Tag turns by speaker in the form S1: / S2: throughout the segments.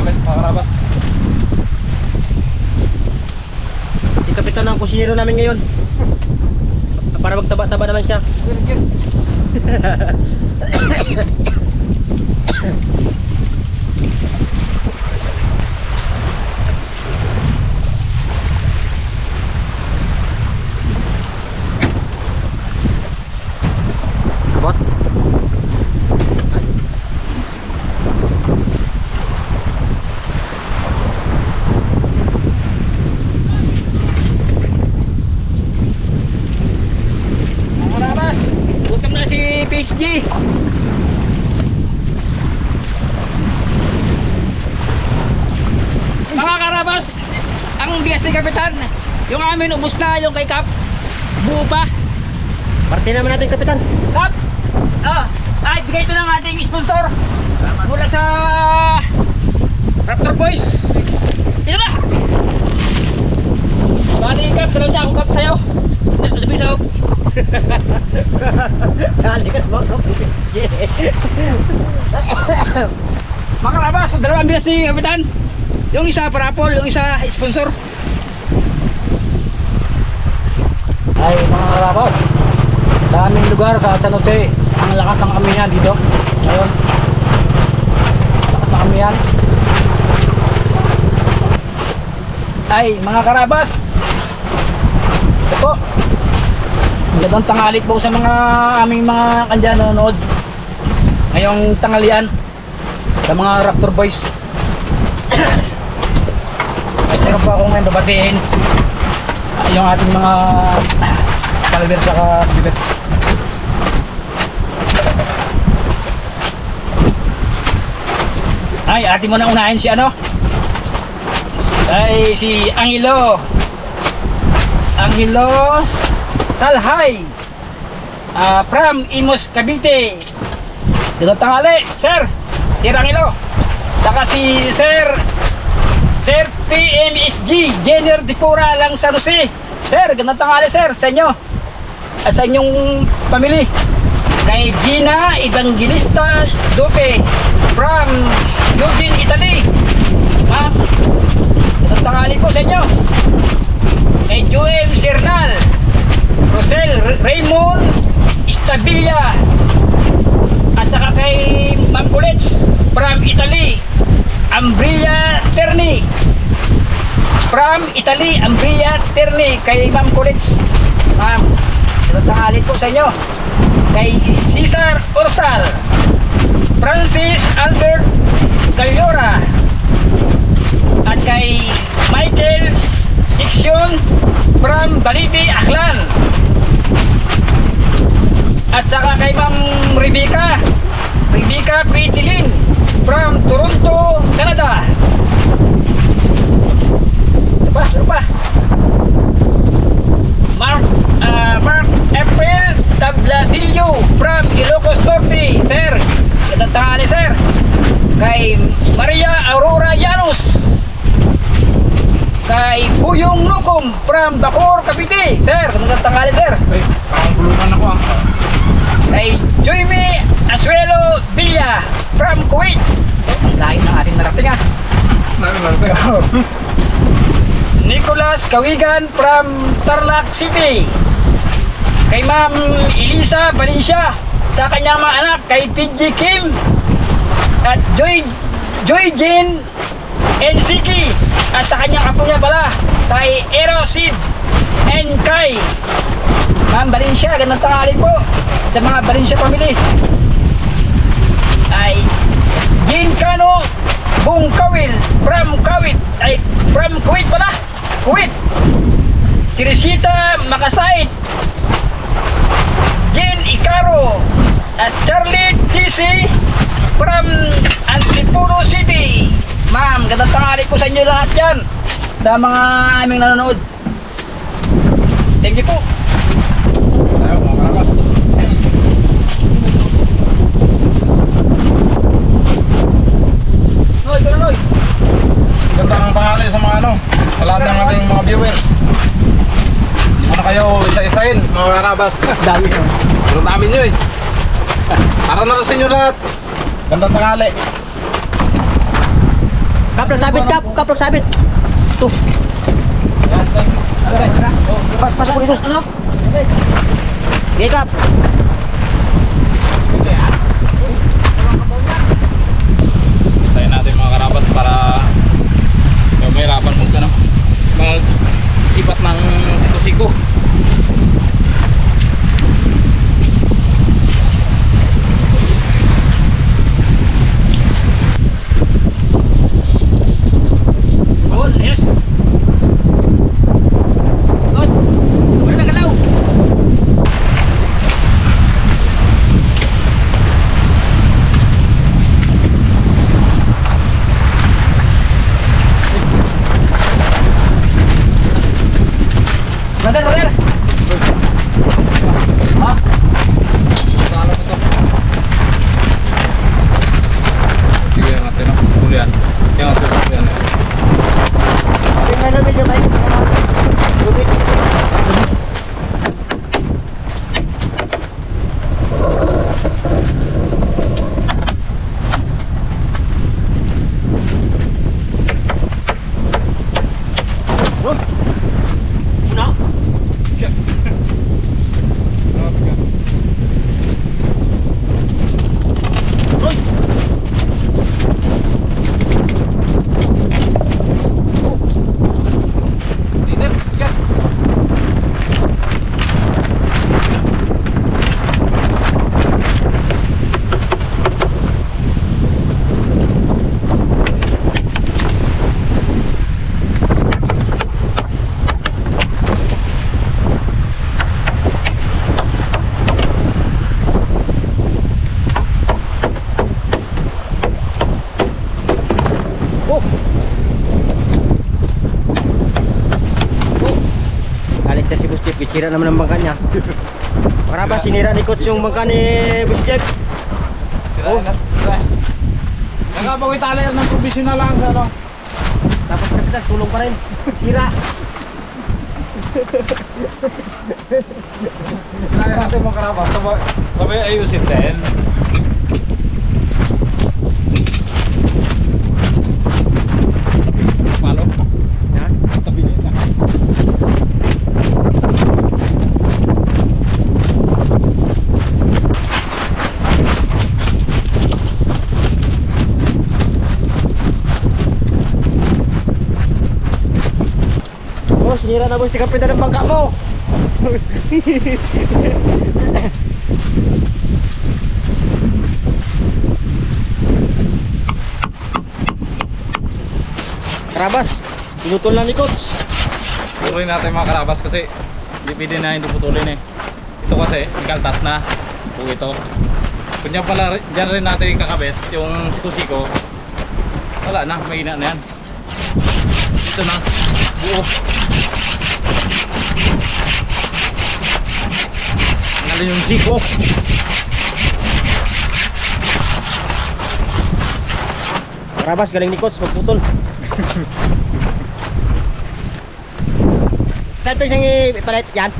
S1: gamit, mga karabas.
S2: Si Kapitan ang kusinero namin ngayon. Para magtaba-taba naman siya. Kabot.
S3: Mga karabas, gutom na si PSG. Mga karabas, ang bigas ni Kapitan, yung amin ubos na, yung kay Kap, buo pa.
S2: Parte naman natin, Kapitan.
S3: Kap, ah, ay, bigay ito ng ating sponsor mula sa Raptor Boys. Ito na! Bali, Kap, dalawang sa akong Kap sa'yo. Sabi sa'yo.
S2: Dali ka mo.
S3: Mga karabas, dalawang bigas ni Kapitan. Yung isa para Apple, yung isa sponsor. Ay, mga karabas, daming lugar sa San. Ang lakas ng amihan dito. Ngayon, lakas ng amihan. Ay, mga karabas, ito po. Magandang tanghali po sa mga aming mga kandyan nanonood. Ngayong tanghalian sa mga Raptor Boys. Meron pa akong ngayon babatiin yung ating mga followers sa viewers. Ay, ating muna unahin si ano? Ay, si Angelo. Angelo Salhay. Ah, from Imos, Cavite. Dito tangali, sir. Sir Angelo. Saka si Sir Sir PMSG, Jenner Dipura lang San Jose. Sir, gandang tangali sir sa inyo. At sa inyong pamilya. Kay Gina Evangelista Dupe from Eugene, Italy. Ma'am, gandang tangali po sa inyo. Kay Joel Sernal, Rosel Raymond Istabilla, at saka kay Ma'am Kulets from Italy, Ambria Terni. From Italy, Ambria Terni, kay Ma'am Kulets. Ma'am, ito tanghali po sa inyo. Kay Cesar Orsal, Francis Albert Gallora, at kay Michael Dixon from Baliti, Aklan. At saka kay Ma'am Rebecca, Rebecca Pitilin from Toronto, Canada. Ito pa, ito pa. Mark, ah, Mark April Tabladillo from Norte, sir. Gandang tanghali, sir. Kay Maria Aurora Llanos. Kay Puyong Nukom from Bacor, Cavite, sir. Gandang tanghali, sir.
S1: Guys, parang bulungan ako ah.
S3: kay Joyme Asuelo Villa from Kuwait. Ang layo ng ating narating ah.
S1: Tayo.
S3: Nicholas Kawigan from Tarlac City. Kay Ma'am Elisa Valencia sa kanyang mga anak kay PG Kim at Joy Joy Jane NCK at sa kanyang apo niya pala kay Erosid and kay Ma'am Valencia, gandang tanghali po sa mga Valencia family. Ay Jin Kano Bung Kawil from Kawit ay from Kuwait pala Kuwait Teresita Makasait Jin Icaro at Charlie TC from Antipolo City. Ma'am, gandang tangali po sa inyo lahat yan sa mga aming nanonood. Thank you po.
S1: Tayo, mga karakas.
S3: Noy, gano'n Noy.
S1: Gandang ano, lahat ng ating mga viewers. Ano kayo isa-isain, mga karabas?
S3: Dami yun.
S1: Pero dami nyo eh. Para na sa inyo lahat. Gandang tangali.
S2: Kap, nagsabit kap, kap, nagsabit. Ito. Pas, pasok mo dito.
S3: Ano?
S2: Okay, kap.
S1: Tayo natin mga karabas para yung mahirapan mo ano, mag sipat ng siko-siko.
S2: Isira naman ang bangka niya. Para ba sinira ni Coach yung bangka ni Boss Jeff?
S1: Sirain na. Sirain. Nagkabawi tali ng provisional lang. Ano?
S2: Tapos kapitan, tulong pa rin. Sira.
S1: Sirain natin mga karabas. Sabay, sabay ayusin din. Palo.
S2: Yan.
S1: Tabi nito.
S2: Oh, sinira na boss kapitan ng bangka mo. Karabas, pinutol na ni Coach.
S1: Tuloy natin mga karabas kasi hindi pwede na hindi putulin eh. Ito kasi, ikaltas na. O ito. Kung dyan pala, dyan rin natin kakabit yung siko-siko. Wala na, mahina na yan. Ito na, buo. Ngayon yung siko.
S2: Karabas, galing ni Coach, magputol. Saan pa siyang ipalit yan?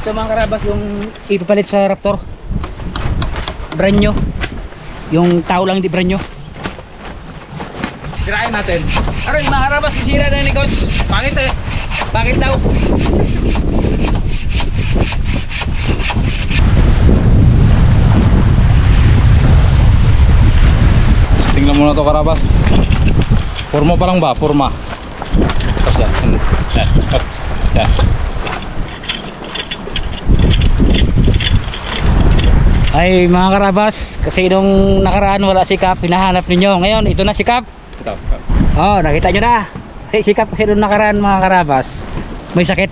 S3: Ito mga karabas yung ipapalit sa Raptor. Brand new. Yung tao lang di brand new.
S1: Sirain natin.
S3: Aroy, mga karabas, sisira na ni Coach. Pangit eh. Pangit daw.
S1: Tingnan mo na to karabas. Forma pa lang ba? Forma. Tapos yan. Yan. Oops. Yan.
S3: Ay mga karabas, kasi nung nakaraan wala si Kap, hinahanap ninyo. Ngayon, ito na si Kap.
S1: Ito.
S3: Oh, nakita nyo na. Kasi si Kap kasi nung nakaraan mga karabas, may sakit.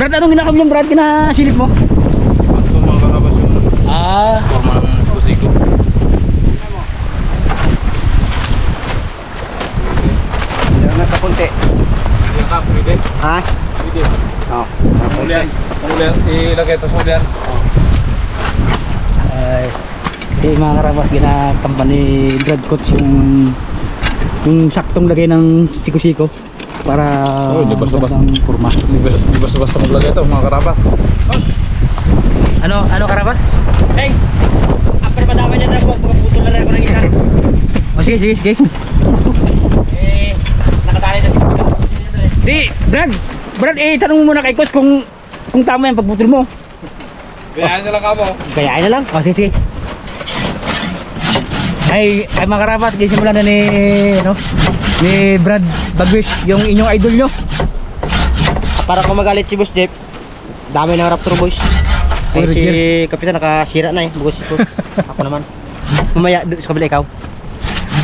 S3: Brad, anong ginakam yung Brad? Kinasilip mo?
S1: Ito mga karabas yung
S3: Ah,
S1: forma ng siko-siko.
S2: Na kapunti.
S1: Yan ka, pwede.
S2: Ha?
S1: Pwede.
S2: Oo.
S1: Ulian. Ulian. Ilagay ito sa ulian.
S3: ay, si mga karabas ginakamba ni Brad Coach yung yung saktong lagay ng siko-siko para
S1: Oh, di basta-basta.
S3: magandang kurma.
S1: Hindi basta- hindi basta-basta maglagay ito mga karabas.
S3: Ano, ano karabas?
S2: Thanks! Apa na madama niya na po, magpaputol na rin ako ng isa.
S3: O sige, sige, sige.
S2: Eh,
S3: Di, Brad, Brad, eh, tanong mo muna kay Coach kung kung tama yung pagputol mo.
S1: Kaya nila ka mo.
S2: Gayain na lang.
S3: O, sige, sige. Ay, ay mga karapat, simulan na ni, ano, ni Brad Bagwish, yung inyong idol nyo.
S2: Para kung magalit si Boss Jeff, dami ng Raptor Boys. Eh, si Kapitan nakasira na eh, bugos ko. Ako naman. Mamaya, sa kabila ikaw.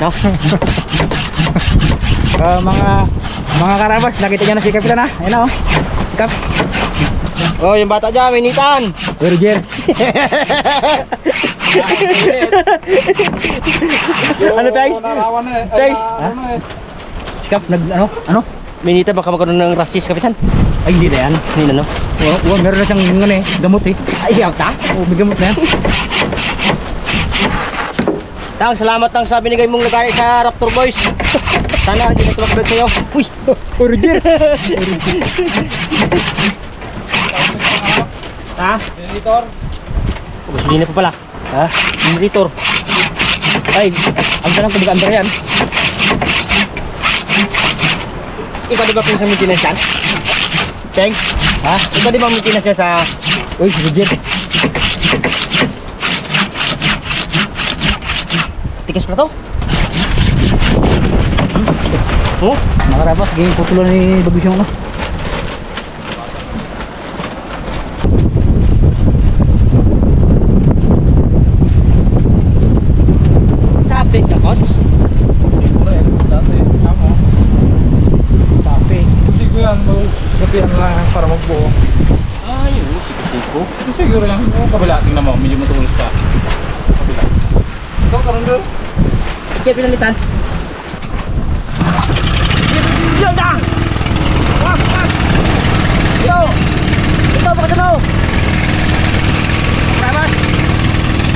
S2: No?
S3: Ah, mga mga karabas, nakita niyo na si Kapitan ha? Ayan na oh. Si Kap.
S2: Oh, yung bata dyan, may nitan.
S3: Roger.
S2: ano,
S1: na eh. Na eh.
S3: Si Kap, nag, ano? Ano?
S2: May nitan, baka magkaroon ng rasis, Kapitan.
S3: Ay, hindi na yan.
S2: Hindi na, no?
S3: Oo, oh, meron na siyang ano eh, gamot eh.
S2: Ay, yaw ta.
S3: Oh, may gamot na yan.
S2: Tang, salamat tang sa binigay mong lagay sa Raptor Boys. Sana hindi na tumagdag sa'yo. Uy!
S3: Roger. ha?
S1: Senator.
S2: Gasolina pa pala. Ha? Generator.
S3: Ay, ang sarang tubig andar yan.
S2: Ikaw di ba pinsa maintenance yan? Cheng?
S3: Ha?
S2: Ikaw di ba maintenance yan sa...
S3: Uy, si
S2: Tikas pala to? Oh?
S3: Mga karabas, ganyan putulan ni Bagwish yung ano.
S2: Sa update ka, Coach?
S1: Siguro eh. Dati. Kamo.
S3: Sapi.
S1: Kasi ko yan. Gapihan lang para magbuo.
S2: Ay, oh, siko-siko.
S1: Siguro lang. Tingnan mo. Medyo matulis pa. Kabila. Ito, karoon doon.
S2: Ikaw pinalitan. Yo, da! Wag, wag! Yo! Ito, baka mo!
S3: Karabas,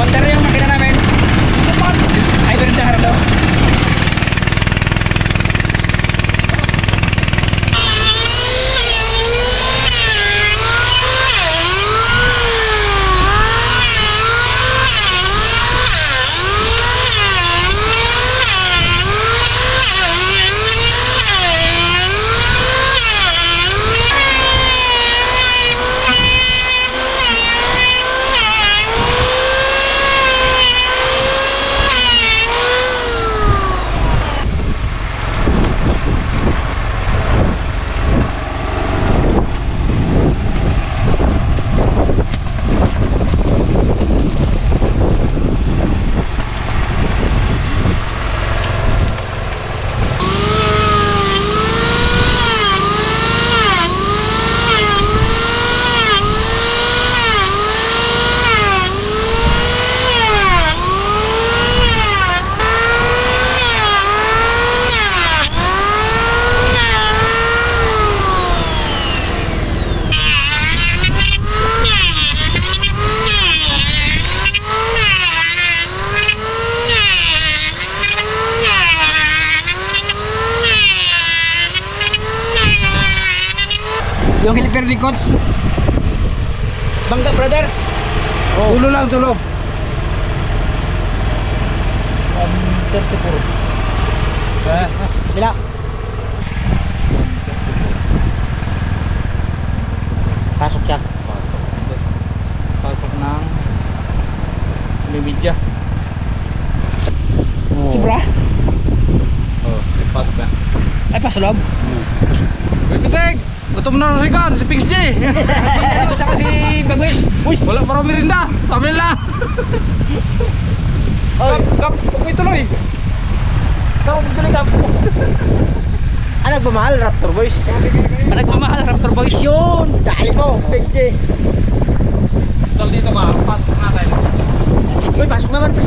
S3: pantero yung makina namin. Ay, doon sa harap daw. Yung helper ni Coach. Bangga, brother.
S1: Oh. Tulo lang, tulo. Um, 34. Eh,
S2: Bila. Pasok siya.
S1: pasok. Hindi. Pasok ng Lumidya.
S3: Sobra.
S1: Na.
S3: Ay, pa sa loob.
S1: Uy, Pitek! Gutom na si Kan, si Pix J!
S3: Saka si Bagwish.
S1: Uy, wala pa rin merinda! Sabi nila!
S2: Oy,
S1: Kap, kap, may tuloy!
S3: Ikaw, tuloy ka.
S2: ano nagmamahal, Raptor Boys?
S3: Nagmamahal, Raptor Boys.
S2: Yun! Dali mo, Fix day.
S1: Tal dito ka, pasok natin.
S2: Uy, pasok naman, Fix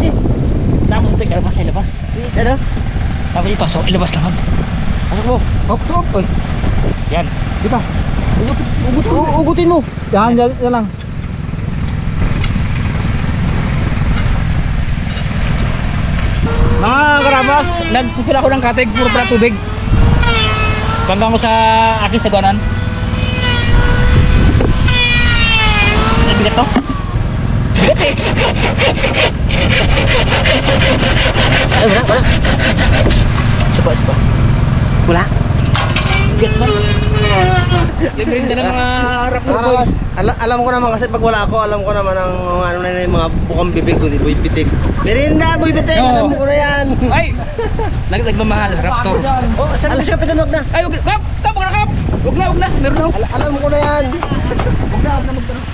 S3: Tapos ito, ilabas, ilabas.
S2: Ano?
S3: Tapos ipasok, ilabas lang.
S2: Pasok mo.
S3: Hop, hop, oy. Yan. Di ba?
S2: Ugut, ugut, u- ugutin mo.
S3: Yan, yan, yan lang. Mga karabas, nagpupila ko ng katig, puro pala tubig. Hanggang ko sa aking saguanan. Nabigat to? Bitik.
S4: Ay, wala, wala. Sapa, sapa. Wala.
S3: Libre na ng mga rapper
S4: Mga
S3: boys.
S4: ala- alam ko naman kasi pag wala ako, alam ko naman ang ano na yung mga bukang bibig kundi boy pitik. Merinda, boy pitik,
S3: Oo.
S4: alam ko na yan.
S3: Ay! Nag nagmamahal, raptor.
S4: Oh, saan siya pitanok na?
S3: Ay, wag! Kap, wag na kap! Wag na, wag na. Meron ako.
S4: Al- alam ko na yan.
S3: Wag na, wag na magtanong.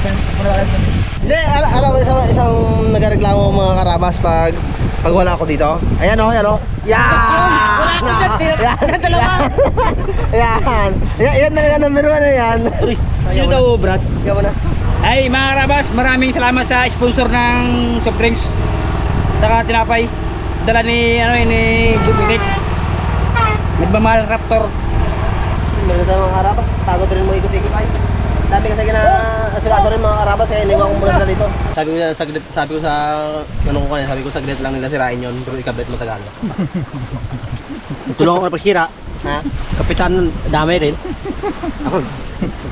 S4: Hindi, al- alam mo, isang, isang nagreklamo mga karabas pag pag wala ako dito. Ayan o, ayan o. Yan!
S3: Wala ako dyan, tira dalawa.
S4: Yan! Yan, yan talaga number one na yan.
S3: Sino daw, Brad?
S4: Ikaw mo na.
S3: Ay, mga karabas, maraming salamat sa sponsor ng soft drinks. Saka tinapay. Dala ni, ano yun, ni Jupitik. Nagmamahal raptor.
S4: Maganda mga karabas. Tago rin mo ikot-ikot ay. Dami kasi kina asilaso rin mga karabas kaya iniwan ko muna sila dito. Sabi ko na saglit, sabi ko sa ano ko kanya, sabi ko saglit lang nila sirain yon pero ikabit matagal. Tulungan ko na pagsira. Ha? Kapitan damay rin. Ako.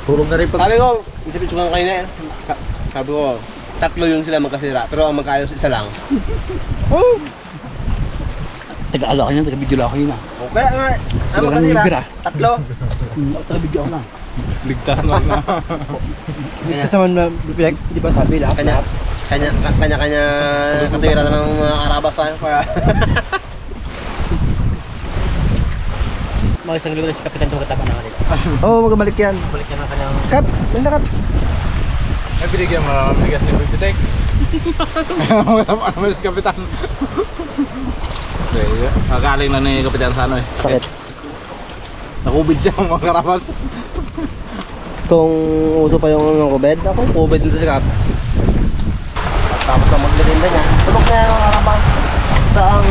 S4: Tulong na rin pag... Sabi ko, isipin ko kanina eh. Sa- Sabi ko, tatlo yung sila magkasira pero ang magkaayos isa lang.
S3: Taga-alo ka niyan, taga-video lang ako yun ah.
S4: O, Kaya nga, ang magkasira,
S3: libra.
S4: tatlo.
S3: Taga-video ako na.
S1: Ligtas lang na.
S4: Kaya,
S3: naman na, di ba sabi lahat?
S4: kanya, kanya, kanya, kanya, katuwiran na ng mga karabas sa para... Mga isang na si Kapitan Tugat ako na ulit.
S3: Oo, oh, magabalik yan.
S4: Balik niya ng kanyang...
S3: Kat, benda kat.
S1: Ay, binigyan mo ng bigas ni Bibitek. Wala pa naman si Kapitan. Okay, Nakakaling na ni Kapitan sa ano eh.
S4: Sakit.
S1: Nakubid siya mga karabas.
S4: Kung uso pa yung ano, COVID, ako, COVID dito sa Kap. At tapos na magmerinda niya. Tulog na yan mga. Basta ang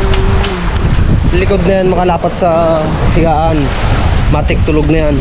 S4: likod na yan makalapat sa higaan. Matik tulog na yan.